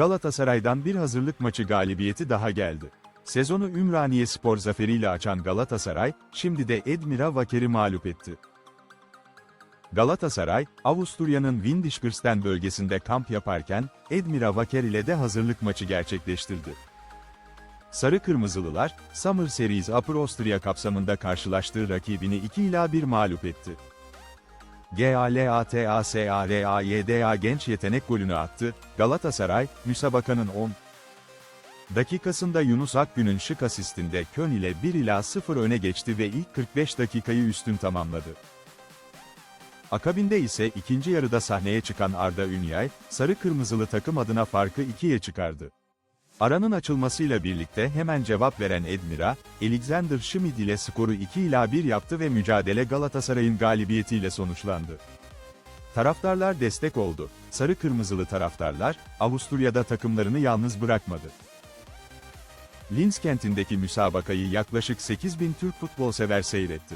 Galatasaray'dan bir hazırlık maçı galibiyeti daha geldi. Sezonu Ümraniye Spor zaferiyle açan Galatasaray, şimdi de Edmira Vaker'i mağlup etti. Galatasaray, Avusturya'nın Windischersten bölgesinde kamp yaparken, Edmira Vaker ile de hazırlık maçı gerçekleştirdi. Sarı Kırmızılılar, Summer Series Upper Austria kapsamında karşılaştığı rakibini 2 ila 1 mağlup etti. GALATASARAYDA genç yetenek golünü attı, Galatasaray, müsabakanın 10 dakikasında Yunus Akgün'ün şık asistinde Köln ile 1 ila 0 öne geçti ve ilk 45 dakikayı üstün tamamladı. Akabinde ise ikinci yarıda sahneye çıkan Arda Ünyay, sarı kırmızılı takım adına farkı ikiye çıkardı. Aranın açılmasıyla birlikte hemen cevap veren Edmira, Alexander Schmid ile skoru 2 ila 1 yaptı ve mücadele Galatasaray'ın galibiyetiyle sonuçlandı. Taraftarlar destek oldu. Sarı kırmızılı taraftarlar, Avusturya'da takımlarını yalnız bırakmadı. Linz kentindeki müsabakayı yaklaşık 8000 Türk futbol sever seyretti.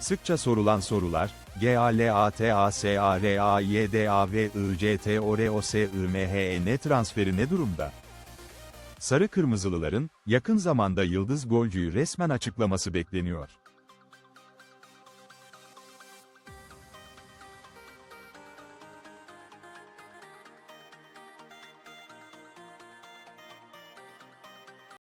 Sıkça sorulan sorular, GALATASARAYDAVICTOROSIMHEN transferi ne durumda? Sarı Kırmızılıların, yakın zamanda Yıldız Golcü'yü resmen açıklaması bekleniyor.